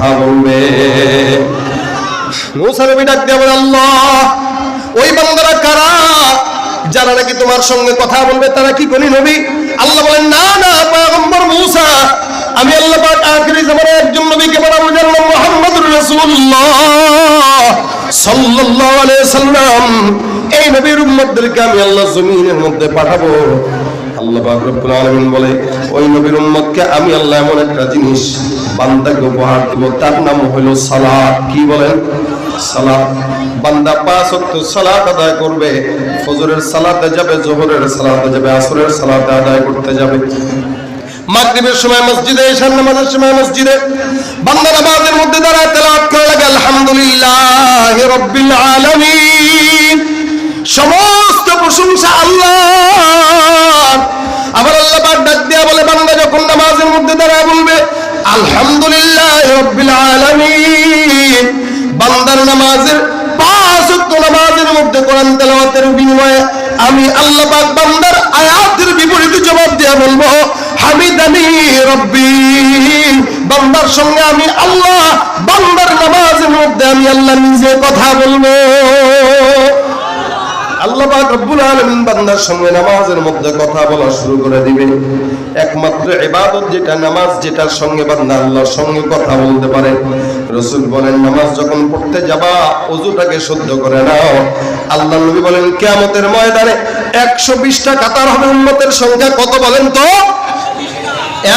কথা বলবে। বলে, আল্লাহ, ওই যারা নাকি তোমার সঙ্গে কথা বলবে, তারা কি করি নবী? আল্লাহ বলেন, না না আমি আল্লাহ একজন নবীকে সাল্লাম এই নবীর আমি আল্লাহ জমিনের মধ্যে পাঠাবো। আল্লাহ রব্বুল যাবে আসরের সালাতে আদায় করতে যাবে। মাগরিবের সময় মসজিদে, ঈশান সময় মসজিদে, বান্দা মধ্যে দাঁড়ায় তেলাওয়াত করে লাগে সমস্ত প্রশংসা আল্লাহ আবার আল্লাহ পাক ডাক দিয়া বলে, বান্দা যখন নামাজের মধ্যে দাঁড়ায় বলবে, আলহামদুলিল্লাহ রাব্বিল আলামিন। বান্দার নামাজের পাঁচ ওয়াক্ত নামাজের মধ্যে কোরআন তেলাওয়াতের বিনিময়ে আমি আল্লাহ পাক বান্দার আয়াতের বিপরীতে জবাব দিয়া বলব, হামিদানি রব্বি। বান্দার সঙ্গে আমি আল্লাহ বান্দার নামাজের মধ্যে আমি আল্লাহ নিজে কথা বলব। কথা বলতে পারে। রাসূল বলেন, নামাজ যখন পড়তে যাবা করে নাও। বলেন ময়দানে 120টা কাতার হবে উম্মতের সংখ্যা। কত বলেন তো?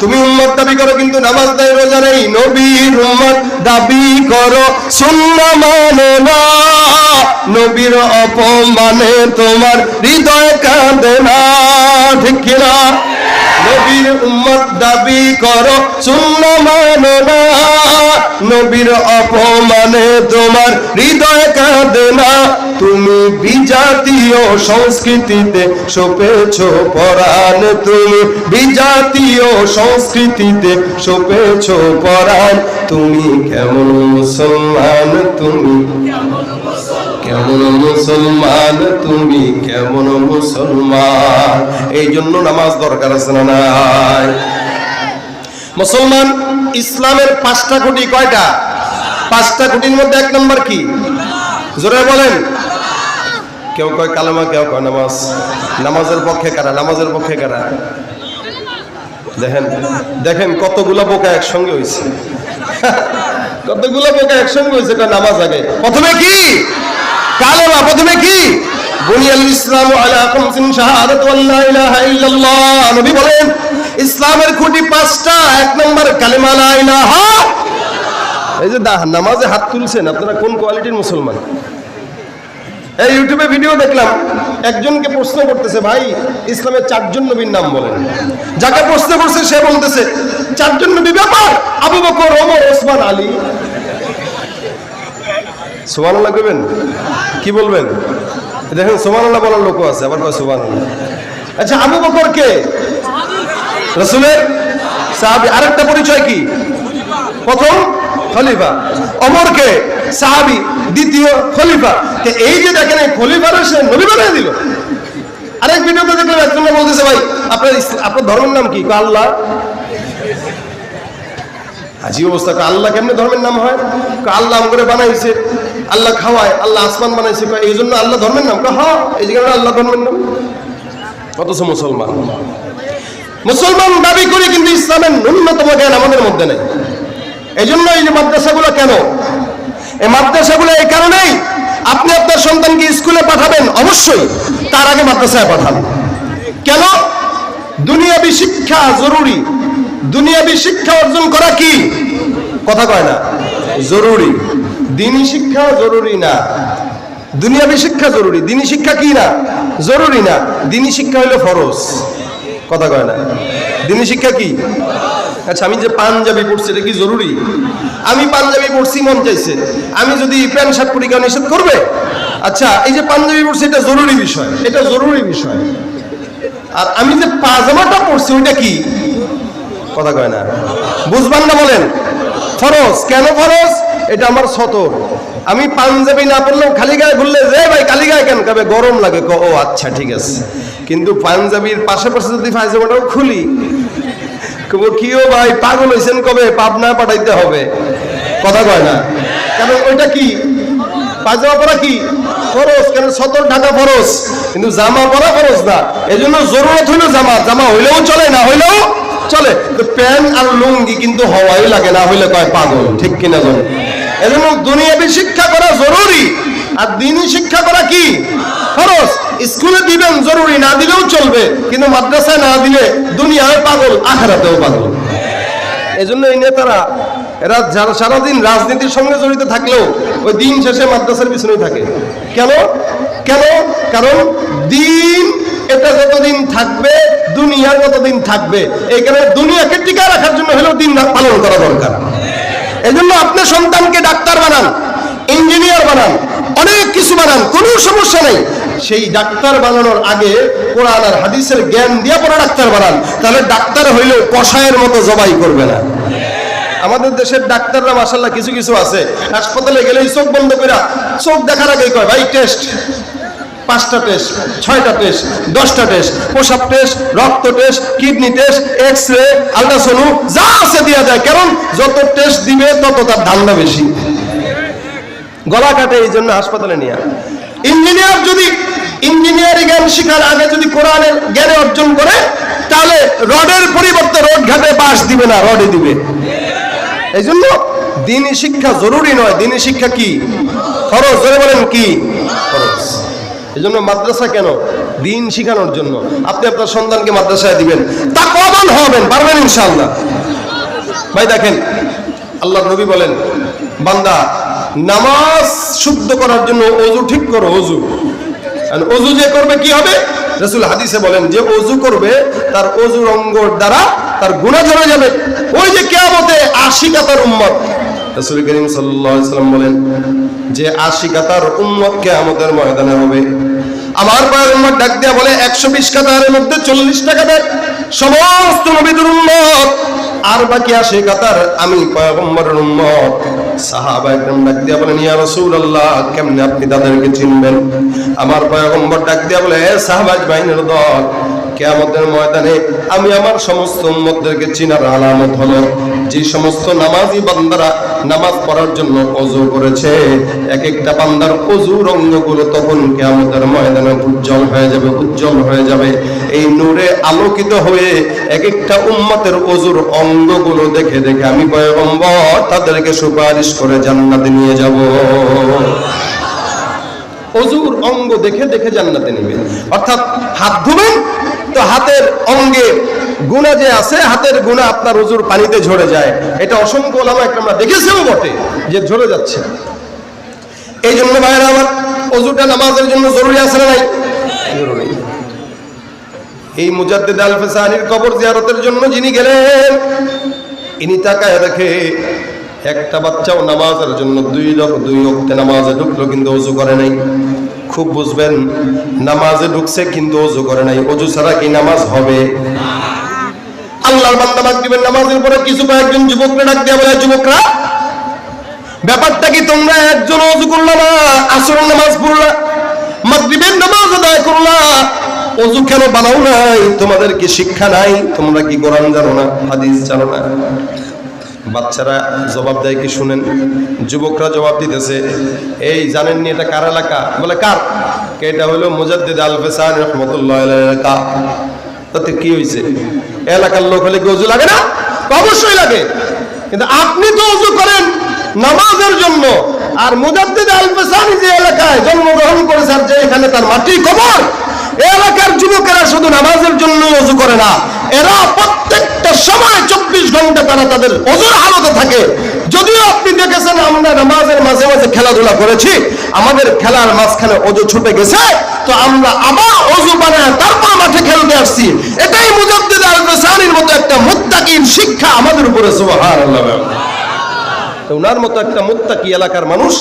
তুমি উম্মত দাবি করো, কিন্তু নামাজ দেয় রোজা নেই নবীর উম্মত দাবি করো, সুন্না মানে না। নবীর অপমানে তোমার হৃদয় কাঁদে না, ঠিক কিনা? নবীর উম্মত দাবি করো, সুন্না মানে না। নবীর অপমানে তোমার হৃদয় কাঁদে না। তুমি বিজাতীয় সংস্কৃতিতে সপেছ পরাণ। তুমি বিজাতীয় সংস্কৃতিতে সপেছ পরাণ। তুমি কেমন মুসলমান, তুমি কেমন মুসলমান? তুমি কেমন মুসলমান? এই জন্য নামাজ দরকার আছে না নাই? মুসলমান, ইসলামের পাঁচটা কোটি কয়টা? পাঁচটা কোটির মধ্যে এক নম্বর কি? জোরে বলেন। কেউ কয় কালেমা, কেউ কয় নামাজ। নামাজের পক্ষে কারা? নামাজের পক্ষে কারা? দেখেন দেখেন কতগুলা বোকা একসঙ্গে হয়েছে কতগুলা বোকা একসঙ্গে হয়েছে নামাজ আগে। প্রথমে কি? কালেমা প্রথমে কি? ইসলামের খুঁটি পাঁচটা, এক নম্বর এই যে নামাজে হাত তুলছেন, আপনারা কোন কোয়ালিটির মুসলমান? এই ইউটিউবে ভিডিও দেখলাম, একজনকে প্রশ্ন করতেছে, ভাই, ইসলামের চারজন নবীর নাম বলেন। যাকে প্রশ্ন করছে, সে বলতেছে, চারজন নবী ব্যাপার, আবু বকর, ওমর, ওসমান, আলী। সুবহানাল্লাহ কইবেন? কি বলবেন? দেখেন, সুবহানাল্লাহ বলার লোকও আছে, আবার কয় সুবহানাল্লাহ? আচ্ছা আবু বকর কে? রাসূলের সাহাবী, আরেকটা পরিচয় কি? প্রথম খলিফা। অমর কে? সাহাবি, দ্বিতীয় খলিফা। এই যে দেখেন, এই খলিফার সে নবী বানিয়ে দিল। আরেক ভিডিওতে দেখলাম একজন বলতেছে, ভাই, আপনার আপনার ধর্মের নাম কি? আল্লাহ। হাজি অবস্থা আল্লাহ কেমনে ধর্মের নাম হয়? আল্লাহ করে বানাইছে। আল্লাহ খাওয়ায়, আল্লাহ আসমান বানাইছে এই জন্য আল্লাহ ধর্মের নাম। হ্যাঁ এই জায়গাটা আল্লাহ ধর্মের নাম। অথচ মুসলমান। মুসলমান দাবি করে কিন্তু ইসলামের ন্যূনতম জ্ঞান আমাদের মধ্যে নেই। এই জন্য এই যে মাদ্রাসাগুলো কেন? এই মাদ্রাসাগুলো এই কারণেই আপনি আপনার সন্তানকে স্কুলে পাঠাবেন, অবশ্যই তার আগে মাদ্রাসায় পাঠান। কেন? দুনিয়াবি শিক্ষা জরুরি। দুনিয়াবি শিক্ষা অর্জন করা কি? কথা কয় না, জরুরি। দিনী শিক্ষা জরুরি না। দুনিয়াবি শিক্ষা জরুরি। দিনী শিক্ষা কি না? জরুরি না। দিনী শিক্ষা হলো ফরজ। কথা কয় না। দিনী শিক্ষা কি? আচ্ছা আমি যে পাঞ্জাবি পড়ছি এটা কি জরুরি? আমি পাঞ্জাবি পড়ছি মন চাইছে। আমি যদি প্যান্ট, শার্ট পরি কেউ নিষেধ করবে? আচ্ছা এই যে পাঞ্জাবি পড়ছি এটা জরুরি বিষয়। এটা জরুরি বিষয়। আর আমি যে পাজামাটা পড়ছি ওইটা কি? কথা কয় না। বুঝবান না বলেন। ফরজ। কেন ফরজ? এটা আমার সতর। আমি পাঞ্জাবি না পড়লেও খালি গায়ে ঘুরলে যে ভাই খালি গায়ে কেন কবে গরম লাগে ক, ও আচ্ছা ঠিক আছে। কিন্তু পাঞ্জাবির পাশে পাশে যদি পায়জামাটাও খুলি কব কিও ভাই পাগল হয়েছেন কবে? পাবনা পাঠাইতে হবে। কথা কয় না। কারণ ওইটা কি? পায়জামা পরা কি? ফরজ কেন সতর ঢাকা ফরজ? কিন্তু জামা পরা ফরজ না। এই জন্য জরুরত হইল জামা। জামা হইলেও চলে না হইলেও চলে। প্যান্ট আর লুঙ্গি কিন্তু হওয়াই লাগে না হইলে কয় পাগল ঠিক কিনা জন। এজন্য দুনিয়াবি শিক্ষা করা জরুরি। আর দিনই শিক্ষা করা কি? খরচ স্কুলে দিবেন, জরুরি। না দিলেও চলবে। কিন্তু মাদ্রাসায় না দিলে দুনিয়ায় পাগল, আখেরাতেও পাগল। এজন্য এই নেতারা, এরা যারা সারাদিন রাজনীতির সঙ্গে জড়িত থাকলেও ওই দিন শেষে মাদ্রাসার পিছনেই থাকে। কেন? কেন? কারণ দিন এটা যতদিন থাকবে, দুনিয়ার কতদিন থাকবে। এই কারণে দুনিয়াকে টিকা রাখার জন্য হলেও দিন পালন করা দরকার। এই জন্য আপনার সন্তানকে ডাক্তার বানান, ইঞ্জিনিয়ার বানান, অনেক কিছু বানান, কোনো সমস্যা নেই। সেই ডাক্তার বানানোর আগে কোরআন আর হাদিসের জ্ঞান দিয়ে পরে ডাক্তার বানান, তাহলে ডাক্তার হইলেও কষায়ের মতো জবাই করবে না। আমাদের দেশের ডাক্তাররা মাসাল্লাহ কিছু কিছু আছে। হাসপাতালে গেলেই চোখ বন্ধ করে চোখ দেখার আগেই কয়, ভাই টেস্ট পাঁচটা টেস্ট ছয়টা টেস্ট দশটা টেস্ট প্রসাব টেস্ট রক্ত test kidney test X ray ultrasono যা আছে দেওয়া যায় কারণ যত টেস্ট দিবে, তত তার ধান্দা বেশি। গলা কাটে, এই জন্য হাসপাতালে নিয়ে ইঞ্জিনিয়ার যদি ইঞ্জিনিয়ারিং জ্ঞান শিখার আগে যদি কোরআনের জ্ঞান অর্জন করে, তাহলে রডের পরিবর্তে রড ঘাটে বাস দিবে না রডে দিবে। এই জন্য দিনই শিক্ষা জরুরি নয়। দিনই শিক্ষা কি? খরচ ধরে বলেন কি? এই জন্য মাদ্রাসা কেন? দিন শিখানোর জন্য। আপনি আপনার সন্তানকে মাদ্রাসায় দিবেন। তা কমান হবেন, পারবেন ইনশাল্লাহ ভাই দেখেন আল্লাহ নবী বলেন, বান্দা, নামাজ শুদ্ধ করার জন্য অজু ঠিক করো অজু অজু যে করবে কি হবে? রসুল হাদিসে বলেন, যে অজু করবে, তার অজুর অঙ্গর দ্বারা তার গুণা ঝরে যাবে। ওই যে কেয়ামতে আশি কাতার উম্মত। রসুল করিম সাল্লাম বলেন, যে আশি কাতার উম্মত কেয়ামতের ময়দানে হবে। আমার পায়ের উম্মত ডাক দেয়া বলে, একশো বিশ কাতারের মধ্যে চল্লিশ টাকা দেয় সমস্ত নবীদের উম্মত। আর বাকি আসে কাতার আমি পয়গম্বরের উম্মত। সাহাবা একদম ডাক দিয়া বলেন, ইয়া রাসূলুল্লাহ, কেমনে আপনি তাদেরকে চিনবেন? আমার পয়গম্বর ডাক দিয়া বলে, "এ সাহাবাজ বাহিনীর দল, কিয়ামতের ময়দানে আমি আমার সমস্ত উম্মতদেরকে চিনার আলামত হলো। যে সমস্ত নামাজি বান্দারা নামাজ পড়ার জন্য অজু করেছে। এক একটা বান্দার অজুর অঙ্গগুলো তখন কিয়ামতের ময়দানে উজ্জ্বল হয়ে যাবে, উজ্জ্বল হয়ে যাবে। এই নূরে আলোকিত হয়ে এক একটা উম্মতের অজুর অঙ্গগুলো দেখে দেখে আমি পয়গম্বর তাদেরকে সুপারিশ করে জান্নাতে নিয়ে যাব। অজুর অঙ্গ দেখে দেখে জান্নাতে নেবে। অর্থাৎ হাত ধুবেন তো হাতের অঙ্গে গুণা যে আছে, হাতের গুণা আপনার অজুর পানিতে ঝরে যায়। এটা অসংখ্য ওলামা একটা আমরা দেখেছেও বটে যে ঝরে যাচ্ছে। এই জন্য ভাইয়েরা আমার অজুটা নামাজের জন্য জরুরি আছে না নাই? এই মুজাদ্দিদ আল ফেসানির কবর জিয়ারতের জন্য যিনি গেলেন, ইনি তাকায় দেখে একটা বাচ্চাও নামাজের জন্য দুই রক- দুই অক্টে নামাজে ঢুকলো, কিন্তু অজু করে নাই। খুব বুঝবেন, নামাজে ঢুকছে কিন্তু অজু করে নাই। অজু ছাড়া কি নামাজ হবে? আল্লাহর নামাজের পরে কিছু কয়েকজন ডাক বলে, যুবকরা, ব্যাপারটা কি তোমরা একজন অজু আসর নামাজ পড়লা নামাজ আদায় করলা? অজু কেন বানাও নাই? তোমাদের কি শিক্ষা নাই? তোমরা কি কোরআন জানো না, হাদিস জানো না? বাচ্চারা জবাব দেয় কি শুনেন? যুবকরা জবাব দিতেছে, এই জানেন নি এটা কার এলাকা? বলে, কার? এটা হলো? মুজাদ্দিদ আল ফেসান রহমতুল্লাহ এলাকা। তাতে কি হয়েছে এলাকার লোক হলে কি অজু লাগে না? অবশ্যই লাগে। কিন্তু আপনি তো অজু করেন নামাজের জন্য। আর মুজাদ্দিদ আল ফেসানি যে এলাকায় জন্মগ্রহণ করেছে আর যে এখানে তার মাটি কবর, এলাকার যুবকেরা শুধু নামাজের জন্য অজু করে না, এরা ঘণ্টা তারা তাদের অজুর হালতে থাকে। যদিও আপনি দেখেছেন, আমরা নামাজের মাঝে মাঝে খেলাধুলা করেছি, আমাদের খেলার মাঝখানে অজু ছুটে গেছে, তো আমরা আবার অজু বানায় তারপর মাঠে খেলতে আসছি। এটাই মুজাদ্দিদ মতো একটা মুত্তাকির শিক্ষা আমাদের উপরে, সুবহানাল্লাহ। তো ওনার মতো একটা মুত্তাকি এলাকার মানুষ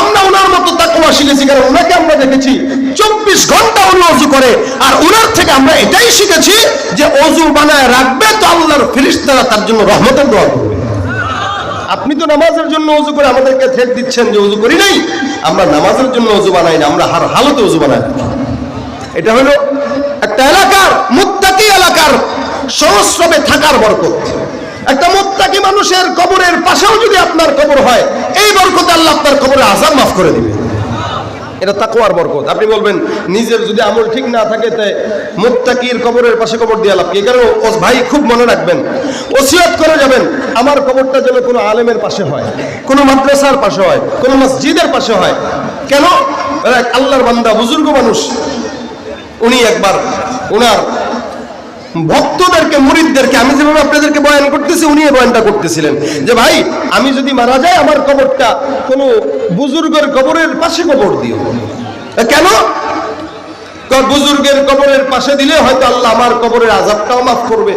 আমরা ওনার মতো তাকওয়া শিখেছি কারণ ওনাকে আমরা দেখেছি চব্বিশ ঘণ্টা উনি অজু করে। আর ওনার থেকে আমরা এটাই শিখেছি যে অজু বানায় রাখবে তো আল্লাহর ফিরিস্তারা তার জন্য রহমতের দোয়া করবে। আপনি তো নামাজের জন্য অজু করে আমাদেরকে থেট দিচ্ছেন যে অজু করি নাই। আমরা নামাজের জন্য অজু বানাই না, আমরা হার হালতে অজু বানাই এটা হলো একটা এলাকার, মুত্তাকি এলাকার সংস্রবে থাকার বরকত। একটা মুত্তাকি মানুষের কবরের পাশেও যদি আপনার কবর হয়, এই বরকতে আল্লাহ আপনার কবরে আজাব মাফ করে দিবে। এটা তাকওয়ার বরকত। আপনি বলবেন, নিজের যদি আমল ঠিক না থাকে তাই মুত্তাকির কবরের পাশে কবর দিয়ে লাভ কি? কারণ ভাই খুব মনে রাখবেন, ওসিয়ত করে যাবেন, আমার কবরটা যেন কোনো আলেমের পাশে হয়, কোনো মাদ্রাসার পাশে হয়, কোনো মসজিদের পাশে হয়। কেন? আল্লাহর বান্দা বুজুর্গ মানুষ, উনি একবার ওনার ভক্তদেরকে মুরিদদেরকে আমি যেভাবে আপনাদেরকে বয়ান করতেছি উনি বয়ানটা করতেছিলেন। যে ভাই আমি যদি মারা যাই আমার কবরটা কোনো বুজুর্গের কবরের পাশে কবর দিও। কেন? বুজুর্গের কবরের পাশে দিলে হয়তো আল্লাহ আমার কবরের আজাবটাও মাফ করবে।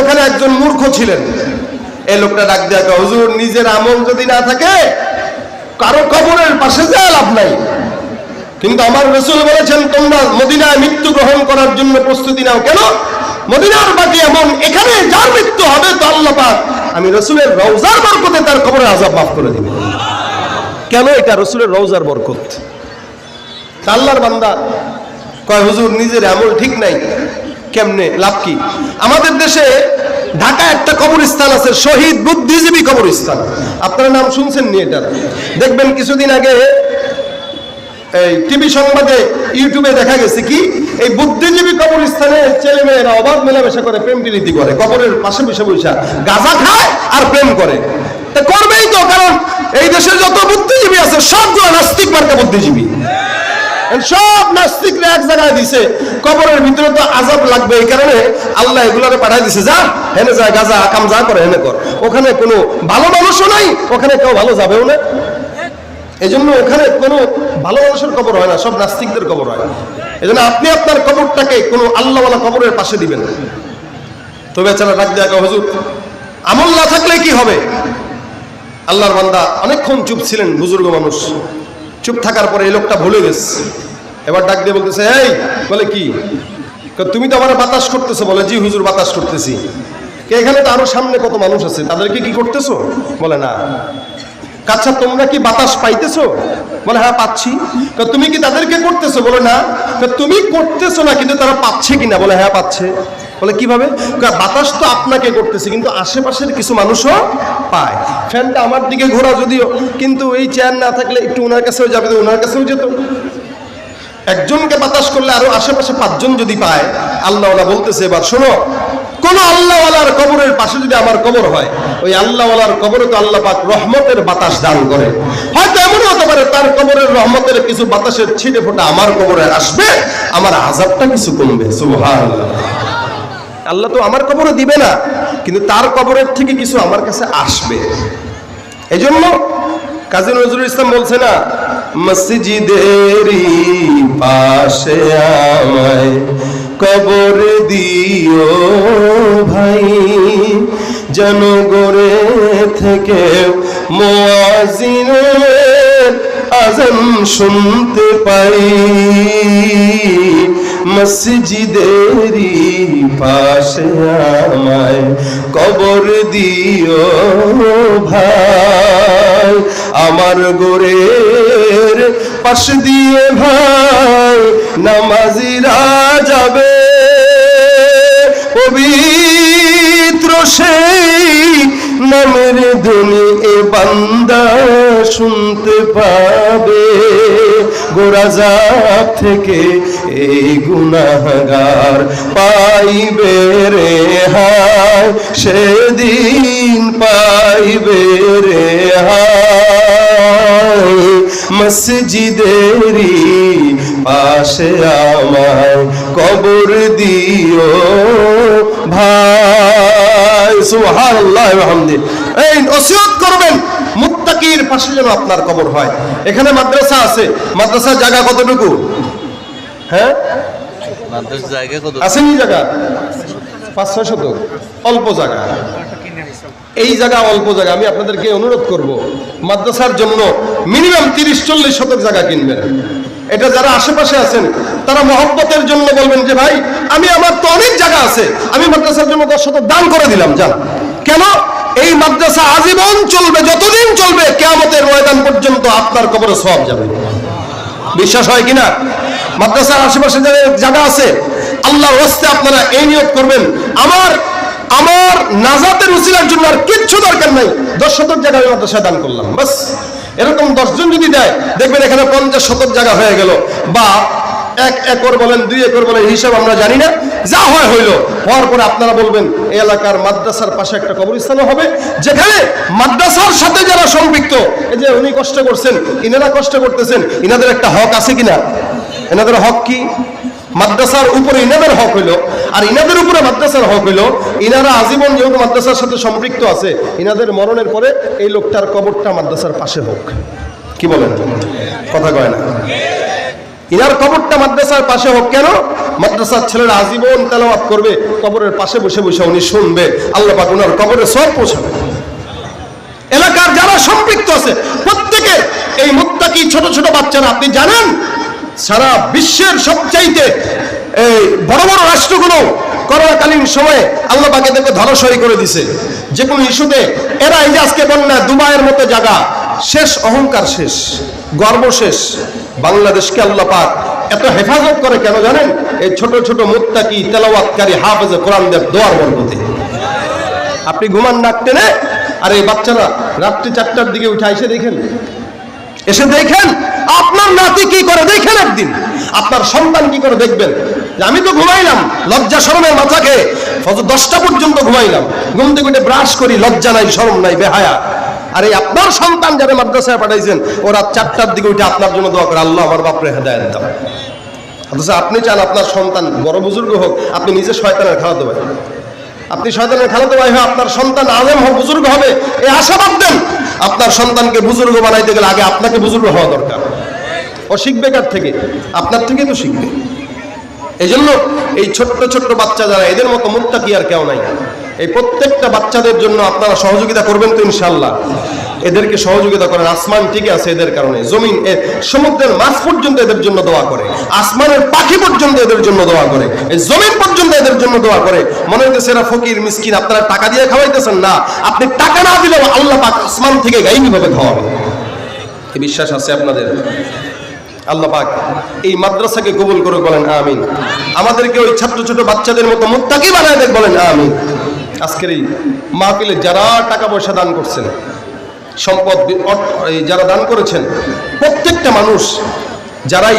ওখানে একজন মূর্খ ছিলেন। এই লোকটা ডাক দেয়া কয়, হুজুর নিজের আমল যদি না থাকে কারও কবরের পাশে যায় লাভ নাই। কিন্তু আমার রসুল বলেছেন, তোমরা মদিনায় মৃত্যু গ্রহণ করার জন্য প্রস্তুতি নাও। কেন? মদিনার বাকি এমন এখানে যার মৃত্যু হবে তো আল্লাহ পাক আমি রসুলের রৌজার বরকতে তার কবরে আজাব মাফ করে দিবে কেন এটা রসুলের রৌজার বরকত? আল্লাহর বান্দা কয়, হুজুর, নিজের আমল ঠিক নাই। কেমনে? লাভ কি? আমাদের দেশে ঢাকা একটা কবরস্থান আছে, শহীদ বুদ্ধিজীবী কবরস্থান। আপনারা নাম শুনছেন নি এটা দেখবেন কিছুদিন আগে এই টিভি সংবাদে ইউটিউবে দেখা গেছে কি, এই বুদ্ধিজীবী কবরস্থানে ছেলে মেয়েরা অবাধ মেলামেশা করে প্রেম প্রীতি করে। কবরের পাশে বসে বসে গাঁজা খায় আর প্রেম করে। তা করবেই তো, কারণ এই দেশের যত বুদ্ধিজীবী আছে, সবগুলো নাস্তিক মার্কা বুদ্ধিজীবী। সব নাস্তিকরা এক জায়গায় দিছে, কবরের ভিতরে তো আজাব লাগবে এই কারণে আল্লাহ এগুলোকে পাঠাই দিছে, যা, হেনে যা, গাজা আকাম যা করে, হেনে কর। ওখানে কোনো ভালো মানুষও নাই, ওখানে কেউ ভালো যাবেও না। এই জন্য ওখানে কোনো ভালো মানুষের কবর হয় না, সব নাস্তিকদের কবর হয়। এই জন্য আপনি আপনার কবরটাকে কোনো আল্লাহওয়ালা কবরের পাশে দিবেন তো বেচারা ডাক দেয়া হুজুর, আমল না থাকলে কি হবে? আল্লাহর বান্দা অনেকক্ষণ চুপ ছিলেন, বুজুর্গ মানুষ। চুপ থাকার পরে এই লোকটা ভুলে গেছে। এবার ডাক দিয়ে বলতেছে, এই! বলে, কি? তুমি তো আমার বাতাস করতেছো। বলে, জি হুজুর, বাতাস করতেছি। এখানে তো আরও সামনে কত মানুষ আছে, তাদেরকে কি করতেছো? বলে, না। আচ্ছা তোমরা কি বাতাস পাইতেছো? বলে হ্যাঁ পাচ্ছি। তুমি কি তাদেরকে করতেছো? বলে, না। তুমি করতেছো না, কিন্তু তারা পাচ্ছে কিনা? বলে হ্যাঁ পাচ্ছে। বলে, কীভাবে? বাতাস তো আপনাকে করতেছে, কিন্তু আশেপাশের কিছু মানুষও পায়। ফ্যানটা আমার দিকে ঘোরা যদিও, কিন্তু এই চেয়ার না থাকলে একটু ওনার কাছেও যাবে ওনার কাছেও যেত। একজনকে বাতাস করলে আরও আশেপাশে পাঁচজন যদি পায়, আল্লাহ বলতেছে, এবার শোনো কোন আল্লাহওয়ালার কবরের পাশে যদি আমার কবর হয়, ওই আল্লাহওয়ালার কবরে তো আল্লাহ পাক রহমতের বাতাস দান করে। হয়তো এমন হতে পারে তার কবরের রহমতের কিছু বাতাসের ছিটে ফোটা আমার কবরে আসবে, আমার আজাবটা কিছু কমবে আল্লাহ তো আমার কবরে দিবে না, কিন্তু তার কবরের থেকে কিছু আমার কাছে আসবে। এই জন্য কাজী নজরুল ইসলাম বলছে না মসজিদেরই পাশে আমায় কবর দিও ভাই যেন জনগরে থেকে মোয়াজিনের আজম শুনতে পাই। মসজিদেরই পাশে আমায় কবর দিও ভাই। আমার গোরের পাশ দিয়ে ভাই নামাজিরা যাবে পবিত্র সেই নামের এ বান্দা শুনতে পাবে। গোরাজাব থেকে এই গুনাহগার পাইবে রে হায়, সেদিন পাইবে রে হায়। মসজিদেরই পাশে আমায় কবর দিও ভাই। সুবহানাল্লাহ আলহামদুলিল্লাহ এই নসিহত করবেন মুত্তাকির পাশে যেন আপনার কবর হয়। এখানে মাদ্রাসা আছে। মাদ্রাসার জায়গা কতটুকু? হ্যাঁ? জায়গা কত জায়গা? পাঁচ ছয় শতক। অল্প জায়গা। এই জায়গা অল্প জায়গা। আমি আপনাদেরকে অনুরোধ করব। মাদ্রাসার জন্য মিনিমাম তিরিশ, চল্লিশ শতক জায়গা কিনবেন এটা যারা আশেপাশে আছেন, তারা মহব্বতের জন্য বলবেন যে, ভাই, আমি আমার তো অনেক জায়গা আছে, আমি মাদ্রাসার জন্য দশ শতক দান করে দিলাম, যান। কেন? এই মাদ্রাসা আজীবন চলবে, যতদিন চলবে, কেয়ামতের ময়দান পর্যন্ত আপনার কবরে সব যাবে। বিশ্বাস হয় কিনা? মাদ্রাসার আশেপাশে যে জায়গা আছে আল্লাহ হস্তে আপনারা এই নিয়োগ করবেন। আমার আমার নাজাতের উসিলার জন্য আর কিচ্ছু দরকার নাই। দশ শতক জায়গা আমি মাদ্রাসায় দান করলাম, বাস। এরকম দশজন যদি দেয়, দেখবেন এখানে পঞ্চাশ শতক জায়গা হয়ে গেল। বা এক একর বলেন, দুই একর বলেন হিসাব আমরা জানি না। যা হয় হইল। হওয়ার পরে আপনারা বলবেন এই এলাকার মাদ্রাসার পাশে একটা কবরস্থানও হবে, যেখানে মাদ্রাসার সাথে যারা সম্পৃক্ত, এই যে উনি কষ্ট করছেন, ইনারা কষ্ট করতেছেন, ইনাদের একটা হক আছে কিনা? এনাদের হক কি? মাদ্রাসার উপরে ইনাদের হক হইল, আর ইনাদের উপরে মাদ্রাসার হক হইল, ইনারা আজীবন যেহেতু মাদ্রাসার সাথে সম্পৃক্ত আছে, ইনাদের মরণের পরে এই লোকটার কবরটা মাদ্রাসার পাশে হোক। কি বলেন? কথা কয় না। ইনার কবরটা মাদ্রাসার পাশে হোক কেন? মাদ্রাসার ছেলেরা আজীবন তেলাওয়াত করবে, কবরের পাশে বসে বসে উনি শুনবে, আল্লাহ পাক উনার কবরে সব পৌঁছাবে। এলাকার যারা সম্পৃক্ত আছে, প্রত্যেকে এই মুত্তাকি ছোট ছোট বাচ্চারা, আপনি জানেন? সারা বিশ্বের সবচাইতে এই বড় বড় রাষ্ট্রগুলো করোনাকালীন সময়ে আল্লাহ পাক এদেরকে ধরাশয়ী করে দিছে। যে কোনো ইস্যুতে এরা এই যে আজকে বন্যা, দুবাইয়ের মতো জায়গা, শেষ অহংকার শেষ, গর্ব শেষ। বাংলাদেশকে আল্লাহ পাক এত হেফাজত করে কেন জানেন? এই ছোট ছোট মুত্তাকি, তেলাওয়াতকারী, হাফেজে কোরআন দেব দোয়ার বরকতে। আপনি ঘুমান নাক টেনে, আর এই বাচ্চারা রাত্রি চারটার দিকে উঠে এসে দেখেন এসে দেখেন আপনার নাতি কি করে? দেখেন একদিন। আপনার সন্তান কি করে দেখবেন? আমি তো ঘুমাইলাম, লজ্জা শরমের মাথাকে দশটা পর্যন্ত ঘুমাইলাম। ঘুম থেকে উঠে ব্রাশ করি, লজ্জা নাই, শরম নাই, বেহায়া। আর এই আপনার সন্তান যারা মাদ্রাসায় পাঠাইছেন ও রাত চারটার দিকে উঠে আপনার জন্য দোয়া করে, আল্লাহ আমার বাপরে হেদায়ত দাও। অথচ আপনি চান আপনার সন্তান বড় বুজুর্গ হোক, আপনি নিজে শয়তানের খাওয়াতে পারেন আপনি শয়তানের খালাতো ভাই হয় আপনার সন্তান আলেম হোক, বুজুর্গ হবে এই আশাবাদ দেন আপনার সন্তানকে বুজুর্গ বানাইতে গেলে আগে আপনাকে বুজুর্গ হওয়া দরকার। ও শিখবে কার থেকে? আপনার থেকে তো শিখবে। এই জন্য এই ছোট্ট ছোট্ট বাচ্চা যারা, এদের মতো মুক্তা কি আর কেউ নাই। এই প্রত্যেকটা বাচ্চাদের জন্য আপনারা সহযোগিতা করবেন তো ইনশাল্লাহ এদেরকে সহযোগিতা করেন আসমান ঠিকই আছে এদের কারণে। জমিন সমুদ্রের মাছ পর্যন্ত এদের জন্য দোয়া করে। আসমানের পাখি পর্যন্ত এদের জন্য দোয়া করে। জমিন পর্যন্ত এদের জন্য দোয়া করে। মনে হইতেছে এরা ফকির, মিসকিন, আপনারা টাকা দিয়ে খাওয়াইতেছেন না। আপনি টাকা না দিলেও আল্লাহ পাক আসমান থেকে গাইবি ভাবে খাওয়াবে বিশ্বাস আছে আপনাদের? আল্লাহ পাক এই মাদ্রাসাকে কবুল করে বলেন আমিন। আমাদেরকে ওই ছোট ছোট বাচ্চাদের মতো মুত্তাকি বানায় দেখ, বলেন আমিন। আজকের এই মাহফিলে যারা টাকা পয়সা দান করছেন সম্পদ যারা দান করেছেন প্রত্যেকটা মানুষ যারাই